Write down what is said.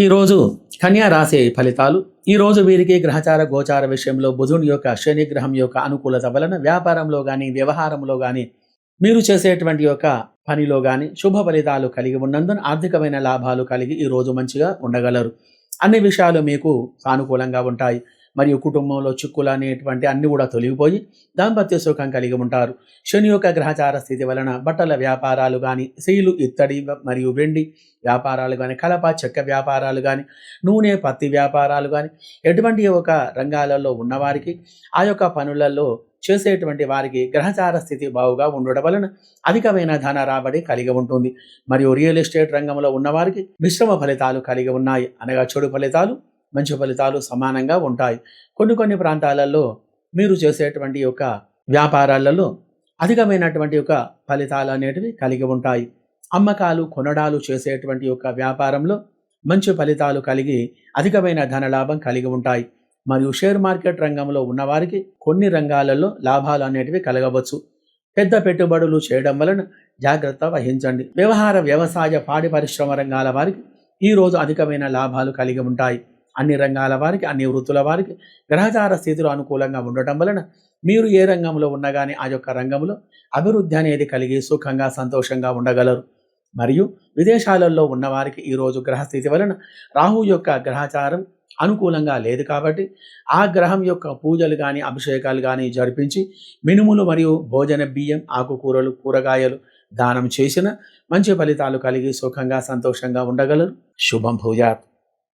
ఈరోజు కన్యా రాశి ఫలితాలు. ఈరోజు వీరికి గ్రహచార గోచార విషయంలో బుధుని యొక్క శనిగ్రహం యొక్క అనుకూలత వలన వ్యాపారంలో కానీ వ్యవహారంలో కానీ మీరు చేసేటువంటి యొక్క పనిలో కానీ శుభ ఫలితాలు కలిగి ఉన్నందున ఆర్థికమైన లాభాలు కలిగి ఈ రోజు మంచిగా ఉండగలరు. అన్ని విషయాలు మీకు సానుకూలంగా ఉంటాయి. మరియు కుటుంబంలో చిక్కులు అనేటువంటి అన్ని కూడా తొలగిపోయి దాంపత్య సుఖం కలిగి ఉంటారు. శని యొక్క గ్రహచార స్థితి వలన బట్టల వ్యాపారాలు కానీ శీలు ఇత్తడి మరియు వెండి వ్యాపారాలు కానీ కలప చెక్క వ్యాపారాలు కానీ నూనె పత్తి వ్యాపారాలు కానీ ఎటువంటి ఒక రంగాలలో ఉన్నవారికి ఆ యొక్క పనులలో చేసేటువంటి వారికి గ్రహచార స్థితి బావుగా ఉండడం వలన అధికమైన ధన రాబడి కలిగి ఉంటుంది. మరియు రియల్ ఎస్టేట్ రంగంలో ఉన్నవారికి మిశ్రమ ఫలితాలు కలిగి ఉన్నాయి. అనగా చెడు ఫలితాలు మంచి ఫలితాలు సమానంగా ఉంటాయి. కొన్ని కొన్ని ప్రాంతాలలో మీరు చేసేటువంటి యొక్క వ్యాపారాలలో అధికమైనటువంటి యొక్క ఫలితాలు అనేటివి కలిగి ఉంటాయి. అమ్మకాలు కొనడాలు చేసేటువంటి యొక్క వ్యాపారంలో మంచి ఫలితాలు కలిగి అధికమైన ధనలాభం కలిగి ఉంటాయి. మరియు షేర్ మార్కెట్ రంగంలో ఉన్నవారికి కొన్ని రంగాలలో లాభాలు అనేటివి కలగవచ్చు. పెద్ద పెట్టుబడులు చేయడం వలన జాగ్రత్త వహించండి. వ్యవహార వ్యవసాయ పాడి పరిశ్రమ రంగాల వారికి ఈరోజు అధికమైన లాభాలు కలిగి ఉంటాయి. అన్ని రంగాల వారికి అన్ని వృత్తుల వారికి గ్రహచార స్థితిలో అనుకూలంగా ఉండటం వలన మీరు ఏ రంగంలో ఉన్నా కానీ ఆ యొక్క రంగంలో అభివృద్ధి అనేది కలిగి సుఖంగా సంతోషంగా ఉండగలరు. మరియు విదేశాలలో ఉన్నవారికి ఈరోజు గ్రహస్థితి వలన రాహు యొక్క గ్రహచారం అనుకూలంగా లేదు కాబట్టి ఆ గ్రహం యొక్క పూజలు కానీ అభిషేకాలు కానీ జరిపించి మినుములు మరియు భోజన బియ్యం ఆకుకూరలు కూరగాయలు దానం చేసిన మంచి ఫలితాలు కలిగి సుఖంగా సంతోషంగా ఉండగలరు. శుభం భూజాత్